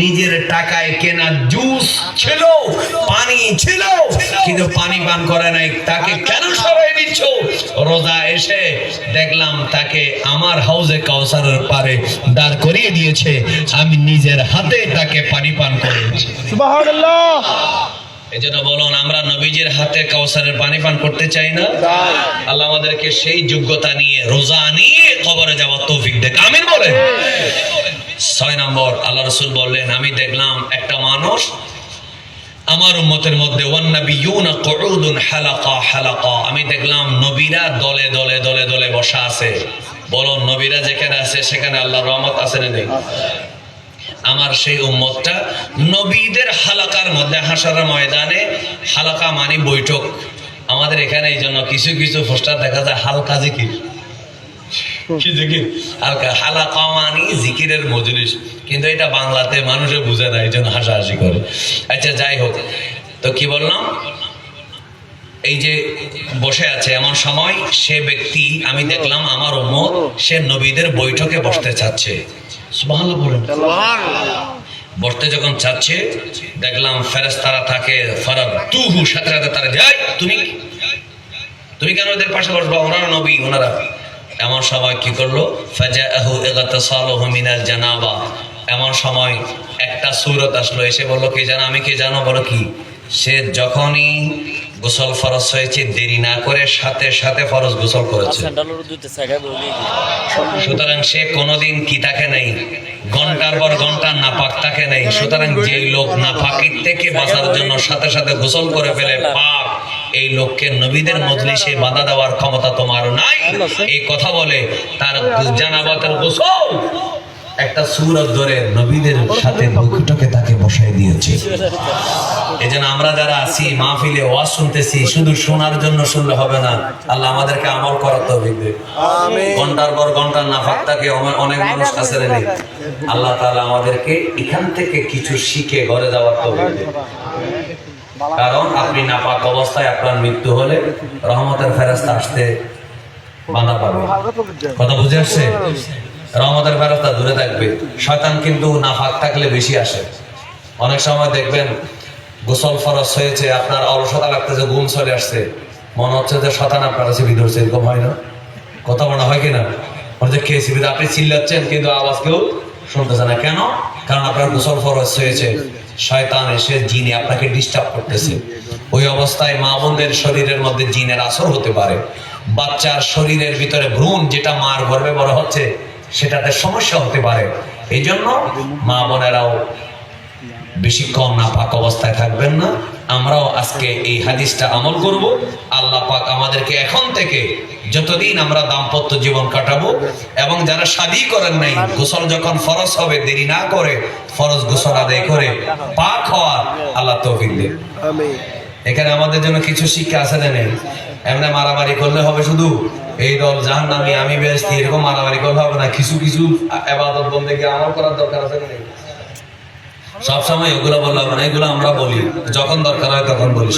নিজের টাকায় কেনা জুস ছিল পানি ছিল কিন্তু পানি পান করে নাই। তাকে কেন সরাই দিচ্ছ? রোজা এসে দেখলাম তাকে আমার হাউজে কাউসারের পারে দাঁড় করিয়ে দিয়েছে। আমি নিজের হাতে তাকে পানি পান করিয়েছি এই জন্য বলুন আমরা নবীজির হাতে কাউসারের পানি পান করতে চাই না? আল্লাহ আমাদেরকে সেই যোগ্যতা নিয়ে রোজা নিয়ে কবরে যাওয়ার তৌফিক দেখ আমিন বলে ছয় নম্বর আল্লাহ রসুল বললেন, আমি দেখলাম একটা মানুষ আমার উম্মতের মধ্যে আমি দেখলাম নবীরা দলে দলে দলে দলে বসা আছে। বলুন নবীরা যেখানে আছে, সেখানে আল্লাহ রহমত আছে না নেই? আমার সেই উম্মতটা নবীদের হালাকার মধ্যে হাসার ময়দানে, হালাকা মানে বৈঠক। আমাদের এখানে এই জন্য কিছু কিছু পোস্টার দেখা যায়, হালকা জিকির। কি জিকির হালকা মানে জিকিরের মজলিস। কিন্তু এটা বাংলাতে মানুষে বুঝে না এই জন্য হাসাহাসি করে। আচ্ছা যাই হোক। তো কি বললাম? এই যে বসে আছে এমন সময় সে ব্যক্তি আমি দেখলাম আমার উম্মত সে নবীদের বৈঠকে বসতে চাচ্ছে। বসতে যখন চাচ্ছে দেখলাম ফেরেস্তারা থাকে ফারাদ তুহু সাথে সাথে তারা যাই তুমি তুমি কেন ওদের পাশে বসবা? ওনারা নবী ওনারা এমন সময় কি করল? মিনাল জানাবা। এমন সময় একটা সুরত আসলো এসে বলল কি জানো আমি কি জানো? বলো কি? সে যখনই গোসল ফরজ হয়েছে দেরি না করে সাথে সাথে ফরজ গোসল করেছে। বলি। সুতরাং সে কোনোদিন কি থাকে নেই ঘণ্টার পর ঘণ্টা নাপাক থাকে নেই সুতরাং যে লোক না নাপাকির থেকে বাঁচার জন্য সাথে সাথে গোসল করে ফেলে পাক। এই লোককে নবীদের মজলিসে বাধা দেওয়ার ক্ষমতা তোমার নাই। এই কথা বলে তার জানাবাতের গোসল। একটা সুরত ধরে নবীদের সাথে বৈঠকে তাকে বসাই দিয়েছে। এই জন্য আমরা যারা আছি মাহফিলে ওয়াজ শুনতেছি শুধু শোনার জন্য শুনলে হবে না। আল্লাহ আমাদেরকে আমল করার তো ঘণ্টার পর ঘণ্টা না ফাঁকটাকে অনেক মানুষ কাছে নেই আল্লাহ তাআলা আমাদেরকে এখান থেকে কিছু শিখে ঘরে যাওয়ার তো কারণ আপনি নাপাক অবস্থায় আপনার মৃত্যু হলে রহমতের ফেরাস্তা আসতে বাধা পাবে। কথা বুঝে আসছে? রহমতের ফেরাস্তা দূরে থাকবে। শয়তান কিন্তু নাফাক থাকলে বেশি আসে। অনেক সময় দেখবেন গোসল ফরস হয়েছে, আপনার অলসতা লাগতেছে, ঘুম চলে আসছে। মনে হচ্ছে যে শতান আপনার কাছে বিধরছে এরকম হয় না? কথা মনে হয় কিনা? হচ্ছে খেয়েছি আপনি চিল্লাচ্ছেন, কিন্তু আওয়াজ কেউ শুনতেছে না। কেন? কারণ আপনার গোসল ফরস হয়েছে। শয়তান এসে জিনে আপনাকে ডিস্টার্ব করতেছে। ওই অবস্থায় মা বোনদের শরীরের মধ্যে জিনের আসর হতে পারে। বাচ্চার শরীরের ভিতরে ভ্রূণ যেটা মার গর্ভে বড় হচ্ছে, সেটাতে সমস্যা হতে পারে। এই জন্য মা বোনেরাও বেশিক্ষণ না পাক অবস্থায় থাকবেন না। আমরাও আজকে এই হাদিসটা আমল করব। আল্লাহ পাক আমাদেরকে এখন থেকে যতদিন আমরা দাম্পত্য জীবন কাটাবো এবং যারা শাদি করেন নাই গোসল যখন ফরজ হবে দেরি না করে ফরজ গোসল আদায় করে পাক হওয়ার আল্লাহ তৌফিক দেন। এখানে আমাদের জন্য কিছু শিক্ষা আছে না নেই এমনি মারামারি করলে হবে শুধু? এই দল জাহান নামি আমি বেশ এরকম মারামারি করলে হবে না। কিছু কিছু এবাদত বলতে গিয়ে আমল করার দরকার আছে না নেই সবসময় এগুলো বললাম এগুলো আমরা বলি। যখন দরকার হয় তখন বলি।